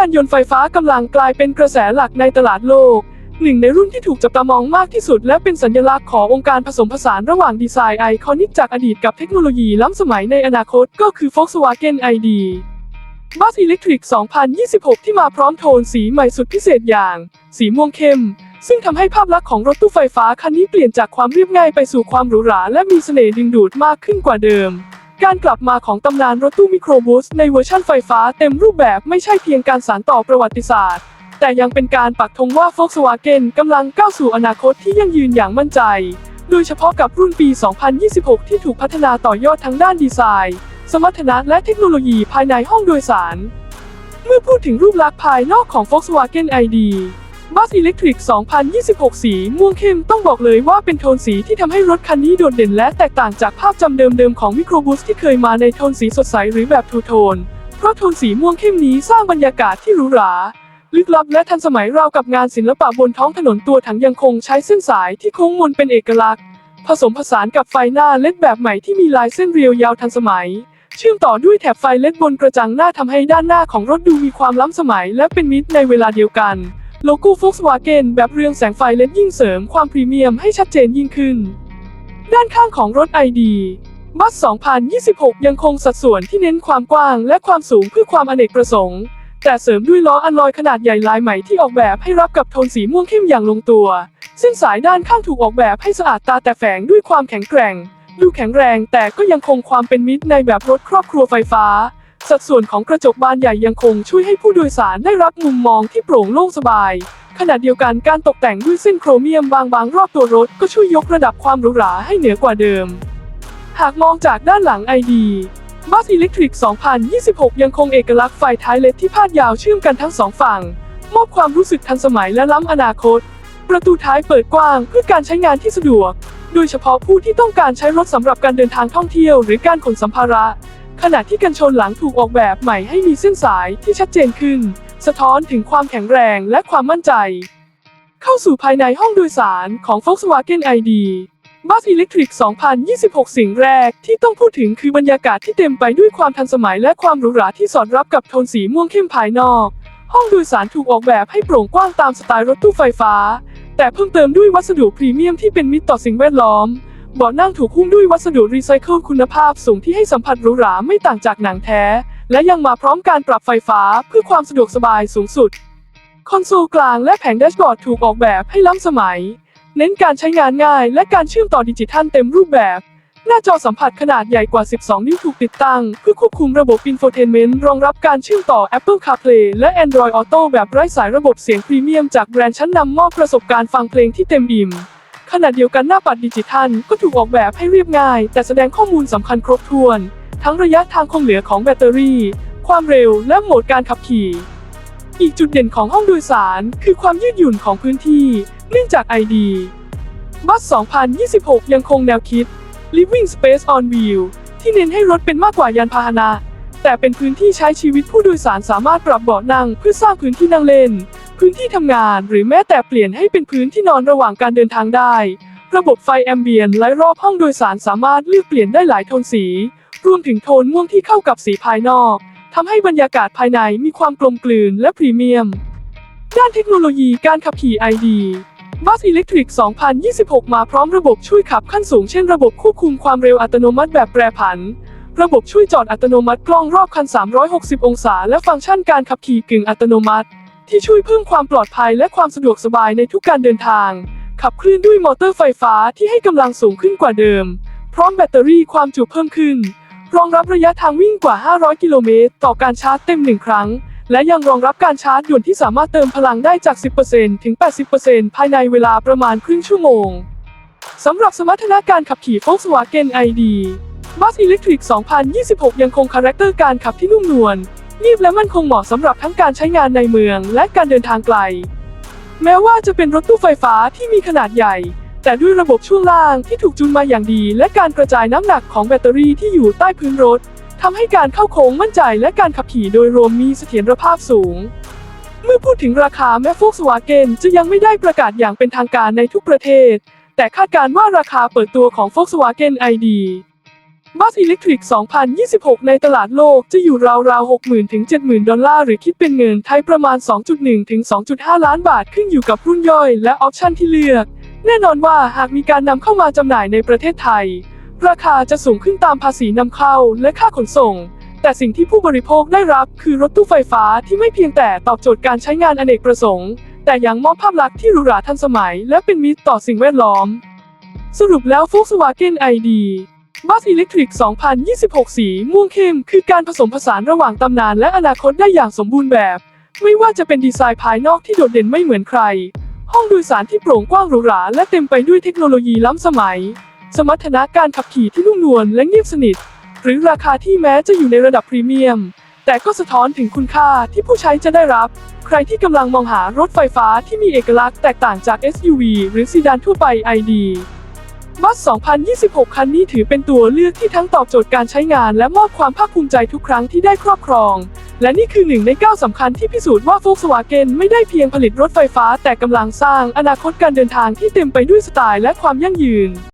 ยานยนต์ไฟฟ้ากำลังกลายเป็นกระแสหลักในตลาดโลก หนึ่งในรุ่นที่ถูกจับตามองมากที่สุด และเป็นสัญลักษณ์ขององค์การผสมผสานระหว่างดีไซน์ไอคอนิกจากอดีตกับเทคโนโลยีล้ำสมัยในอนาคตก็คือ Volkswagen ID บัสอิเล็กทริก 2026 ที่มาพร้อมโทนสีใหม่สุดพิเศษอย่าง สีม่วงเข้ม ซึ่งทำให้ภาพลักษณ์ของรถตู้ไฟฟ้าคันนี้เปลี่ยนจากความเรียบง่ายไปสู่ความหรูหราและมีเสน่ห์ดึงดูดมากขึ้นกว่าเดิม การกลับมาของตำนานรถตู้มิโครบูสในเวอร์ชั่นไฟฟ้าเต็มรูปแบบไม่ใช่เพียงการสานต่อประวัติศาสตร์ แต่ยังเป็นการปักธงว่า Volkswagen กำลังก้าวสู่อนาคตที่ยั่งยืนอย่างมั่นใจ โดยเฉพาะกับรุ่นปี 2026 ที่ถูกพัฒนาต่อยอดทั้งด้านดีไซน์ สมรรถนะและเทคโนโลยีภายในห้องโดยสาร เมื่อพูดถึงรูปลักษณ์ภายนอกของ Volkswagen ID บัสอิเล็กทริก 2026 สีม่วงเข้มต้องบอกเลยว่าเป็นโทนสีที่ทำให้รถคันนี้โดดเด่นและแตกต่างจากภาพจำเดิมๆของ Microbus ที่เคยมาในโทนสีสดใสหรือแบบทูโทน เพราะโทนสีม่วงเข้มนี้สร้างบรรยากาศที่หรูหราลึกลับและทันสมัยราวกับงานศิลปะบนท้องถนนตัวถังยังคงใช้เส้นสายที่โค้งมนเป็นเอกลักษณ์ ผสมผสานกับไฟหน้าเลดแบบใหม่ที่มีลายเส้นเรียวยาวทันสมัย เชื่อมต่อด้วยแถบไฟเลดบนกระจังหน้าทำให้ด้านหน้าของรถดูมีความล้ำสมัยและเป็นมิตรในเวลาเดียวกัน โลโก้ Volkswagen แบบเรืองแสงไฟเลดยิ่งเสริมความพรีเมียมให้ชัดเจนยิ่งขึ้น ด้านข้างของรถ ID บัส 2026 ยังคงสัดส่วนที่เน้นความกว้างและความสูงเพื่อความอเนกประสงค์ แต่เสริมด้วยล้ออัลลอยขนาดใหญ่ลายใหม่ที่ออกแบบให้รับกับโทนสีม่วงเข้มอย่างลงตัว เส้นสายด้านข้างถูกออกแบบให้สะอาดตาแต่แฝงด้วยความแข็งแกร่ง ดูแข็งแรงแต่ก็ยังคงความเป็นมิตรในแบบรถครอบครัวไฟฟ้า สัดส่วนของกระจกบานใหญ่ยังคงช่วยให้ผู้โดยสารได้รับมุมมองที่โปร่งโล่งสบาย ขณะเดียวกันการตกแต่งด้วยเส้นโครเมียมบางๆรอบตัวรถก็ช่วยยกระดับความหรูหราให้เหนือกว่าเดิม หากมองจากด้านหลัง ID บัสอิเล็กทริก 2026 ยังคงเอกลักษณ์ไฟท้ายเลดที่พาดยาวเชื่อมกันทั้งสองฝั่ง มอบความรู้สึกทันสมัยและล้ำอนาคต ประตูท้ายเปิดกว้างเพื่อการใช้งานที่สะดวก โดยเฉพาะผู้ที่ต้องการใช้รถสำหรับการเดินทางท่องเที่ยวหรือการขนสัมภาระ ขณะที่กันชนหลังถูกออกแบบใหม่ให้มีเส้นสายที่ชัดเจนขึ้น สะท้อนถึงความแข็งแรงและความมั่นใจ เข้าสู่ภายในห้องโดยสารของ Volkswagen ID บัสอิเล็กทริก 2026 สิ่งแรกที่ต้องพูดถึงคือบรรยากาศที่เต็มไปด้วยความทันสมัยและความหรูหราที่สอดรับกับโทนสีม่วงเข้มภายนอก ห้องโดยสารถูกออกแบบให้โปร่งกว้างตามสไตล์รถตู้ไฟฟ้า แต่เพิ่มเติมด้วยวัสดุพรีเมียมที่เป็นมิตรต่อสิ่งแวดล้อม เบาะนั่งถูกหุ้มด้วยวัสดุรีไซเคิลคุณภาพสูงที่ให้สัมผัสหรูหราไม่ต่างจากหนังแท้ และยังมาพร้อมการปรับไฟฟ้าเพื่อความสะดวกสบายสูงสุด คอนโซลกลางและแผงแดชบอร์ดถูกออกแบบให้ล้ำสมัย เน้นการใช้งานง่าย และการเชื่อมต่อดิจิทัลเต็มรูปแบบ หน้าจอสัมผัสขนาดใหญ่กว่า 12 นิ้วถูกติดตั้ง เพื่อควบคุมระบบ Infotainment รองรับการเชื่อมต่อ Apple CarPlay และ Android Auto แบบไร้สายระบบเสียงพรีเมียมจากแบรนด์ชั้นนำมอบประสบการณ์ฟังเพลงที่เต็มอิ่ม ขณะเดียวกันหน้าปัดดิจิทัลก็ถูกออกแบบให้เรียบง่าย แต่แสดงข้อมูลสำคัญครบถ้วน ทั้งระยะทางคงเหลือของแบตเตอรี่ ความเร็วและโหมดการขับขี่ อีกจุดเด่นของห้องโดยสาร คือความยืดหยุ่นของพื้นที่ เนื่องจาก ID บัส 2026 ยังคงแนวคิด Living Space on Wheel ที่เน้นให้รถเป็นมากกว่ายานพาหนะ แต่เป็นพื้นที่ใช้ชีวิตผู้โดยสารสามารถปรับเบาะนั่งเพื่อสร้างพื้นที่นั่งเล่น พื้นที่ทำงานหรือแม้แต่เปลี่ยนให้เป็นพื้นที่นอนระหว่างการเดินทางได้ ระบบไฟแอมเบียนและรอบห้องโดยสารสามารถเลือกเปลี่ยนได้หลายโทนสี รวมถึงโทนม่วงที่เข้ากับสีภายนอกทำให้บรรยากาศภายในมีความกลมกลืนและพรีเมียม ด้านเทคโนโลยีการขับขี่ ID บัสอิเล็กทริก 2026 มาพร้อมระบบช่วยขับขั้นสูง เช่นระบบควบคุมความเร็วอัตโนมัติแบบแปรผัน ระบบช่วยจอดอัตโนมัติกล้องรอบคัน 360 องศา และฟังก์ชันการขับขี่กึ่งอัตโนมัติ ที่ช่วยเพิ่มความปลอดภัยและความสะดวกสบายในทุกการเดินทาง ขับเคลื่อนด้วยมอเตอร์ไฟฟ้าที่ให้กำลังสูงขึ้นกว่าเดิม พร้อมแบตเตอรี่ความจุเพิ่มขึ้น รองรับระยะทางวิ่งกว่า 500 กิโลเมตร ต่อการชาร์จเต็มหนึ่งครั้ง และยังรองรับการชาร์จด่วนที่สามารถเติมพลังได้จาก 10%ถึง 80%ภายในเวลาประมาณครึ่งชั่วโมงสำหรับสมรรถนะการขับขี่ Volkswagen ID บัสอิเล็กทริก 2026 ยังคงคาแรคเตอร์การขับที่นุ่มนวล เรียบและมั่นคงเหมาะสำหรับทั้งการใช้งานในเมืองและการเดินทางไกล แม้ว่าจะเป็นรถตู้ไฟฟ้าที่มีขนาดใหญ่ แต่ด้วยระบบช่วงล่างที่ถูกจูนมาอย่างดี และการกระจายน้ำหนักของแบตเตอรี่ที่อยู่ใต้พื้นรถทำให้การเข้าโค้งมั่นใจและการขับขี่โดยรวมมีเสถียรภาพสูง เมื่อพูดถึงราคาแม้ Volkswagen จะยังไม่ได้ประกาศอย่างเป็นทางการในทุกประเทศ แต่คาดการว่าราคาเปิดตัวของ Volkswagen ID บัสอิเล็กทริก 2026 ในตลาดโลกจะอยู่ราวๆ 60,000 ถึง 70,000 ดอลลาร์ หรือคิดเป็นเงินไทยประมาณ 2.1 ถึง 2.5 ล้านบาทขึ้นอยู่กับรุ่นย่อย และออปชันที่เลือก แน่นอนว่าหากมีการนำเข้ามาจำหน่ายในประเทศไทย ราคาจะสูงขึ้นตามภาษีนำเข้าและค่าขนส่ง แต่สิ่งที่ผู้บริโภคได้รับคือรถตู้ไฟฟ้าที่ไม่เพียงแต่ตอบโจทย์การใช้งานอเนกประสงค์ แต่ยังมอบภาพลักษณ์ที่หรูหราทันสมัย และเป็นมิตรต่อสิ่งแวดล้อม สรุปแล้ว Volkswagen ID บัสอิเล็กทริก 2026 สีม่วงเข้ม คือการผสมผสานระหว่างตำนานและอนาคตได้อย่างสมบูรณ์แบบ ไม่ว่าจะเป็นดีไซน์ภายนอกที่โดดเด่นไม่เหมือนใคร ห้องโดยสารที่โปร่งกว้างหรูหราและเต็มไปด้วยเทคโนโลยีล้ำสมัย สมรรถนะการขับขี่ที่นุ่มนวลและเงียบสนิท หรือราคาที่แม้จะอยู่ในระดับพรีเมียม แต่ก็สะท้อนถึงคุณค่าที่ผู้ใช้จะได้รับ ใครที่กำลังมองหารถไฟฟ้าที่มีเอกลักษณ์แตกต่างจาก SUV หรือซีดานทั่วไป ID บัส 2026 คันนี้ถือเป็นตัวเลือกที่ทั้งตอบโจทย์การใช้งานและมอบความภาคภูมิใจทุกครั้งที่ได้ครอบครอง และนี่คือหนึ่งในก้าวสำคัญที่พิสูจน์ว่าโฟกซัวเกนไม่ได้เพียงผลิตรถไฟฟ้าแต่กำลังสร้างอนาคตการเดินทางที่เต็มไปด้วยสไตล์และความยั่งยืน